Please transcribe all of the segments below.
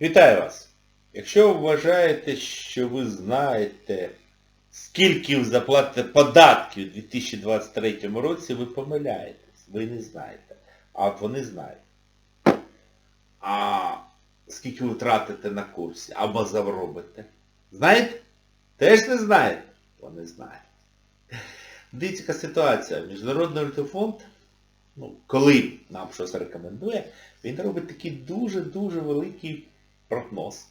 Вітаю вас! Якщо ви вважаєте, що ви знаєте, скільки ви заплатите податків у 2023 році, ви помиляєтесь. Ви не знаєте. А от вони знають. А скільки ви втратите на курсі або заробите? Знаєте? Теж не знаєте? Вони знають. Дивіться, ситуація. Міжнародний фонд, ну, коли нам щось рекомендує, він робить такий дуже-дуже великий прогноз,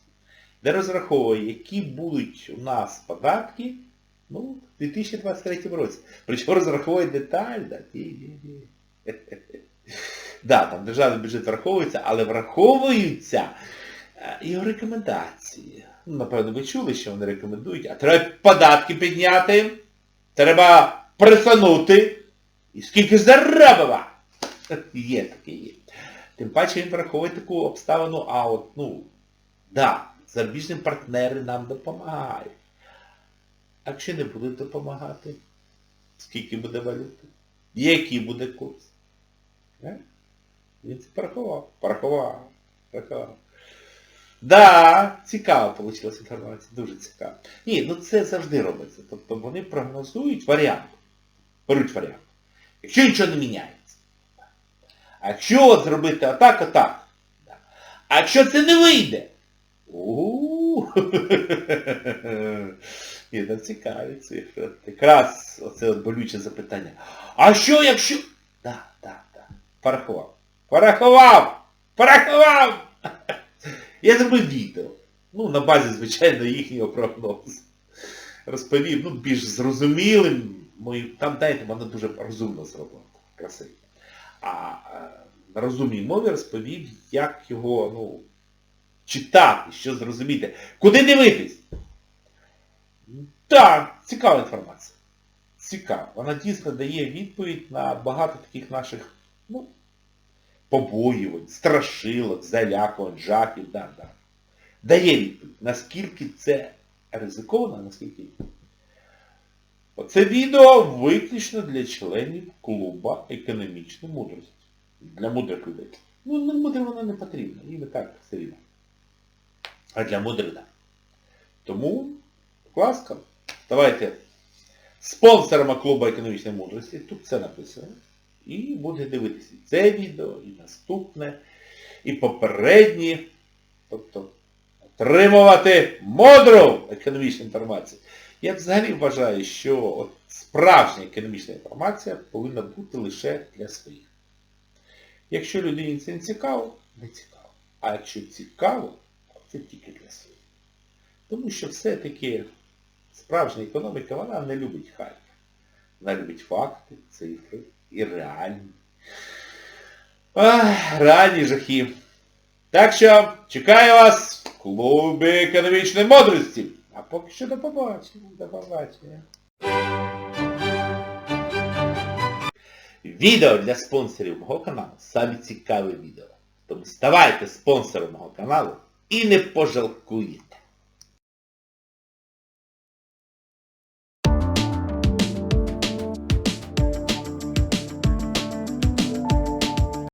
де розраховує, які будуть у нас податки ну, в 2023 році. Причому розраховує. Ні-ні-ні. Да, там державний бюджет враховується, але враховуються е, його рекомендації. Ну, напевно, ви чули, що вони рекомендують, а треба податки підняти, треба присанути, і скільки заробила. Є таке є. Тим паче він враховує таку обставину, а от, ну, да, зарубіжні партнери нам допомагають. А якщо не будуть допомагати, скільки буде валюти? Який буде курс? Е? Він це порахував. Порахував. Порахував. Да, цікаво вийшла інформація, дуже цікаво. Ні, ну це завжди робиться. Тобто вони прогнозують варіант. Беруть варіант. Якщо нічого не міняється. А якщо зробити отак. да. А якщо це не вийде? У Ні, там цікаві цифри. Якраз оце болюче запитання. А що якщо... Так, так, так. Порахував. Порахував! Порахував! Я зробив відео. Ну, на базі, звичайно, їхнього прогнозу. Розповів, ну, більш зрозумілим. Мої- Там, знаєте, вона дуже розумно зроблена. Красиво. А е, на розумній мові розповів, як його, ну, читати, що зрозуміти. Куди дивитись? Так, цікава інформація. Цікава. Вона дійсно дає відповідь на багато таких наших, ну, побоювань, страшилок, залякувань, жахів, да, да. Дає відповідь, наскільки це ризиковано, а наскільки ні. Оце відео виключно для членів клуба економічної мудрості. Для мудрих людей. Ну, не мудрим воно не потрібно, їм і так все рівно. А для мудрих. Тому, будь ласка, давайте спонсорами клубу економічної мудрості, тут це написано. І буде дивитися і це відео, і наступне, і попередні. Тобто отримувати мудру економічну інформацію. Я взагалі вважаю, що от справжня економічна інформація повинна бути лише для своїх. Якщо людині це не цікаво, не цікаво. А якщо цікаво, це тільки для своїх. Тому що все-таки справжня економіка, вона не любить хайп. Вона любить факти, цифри і реальні. Реальні жахи. Так що чекаю вас в клубі економічної мудрості. А поки що до побачення. До побачення. Відео для спонсорів мого каналу самі цікаві відео. Тому ставайте спонсором мого каналу і не пожалкуєте.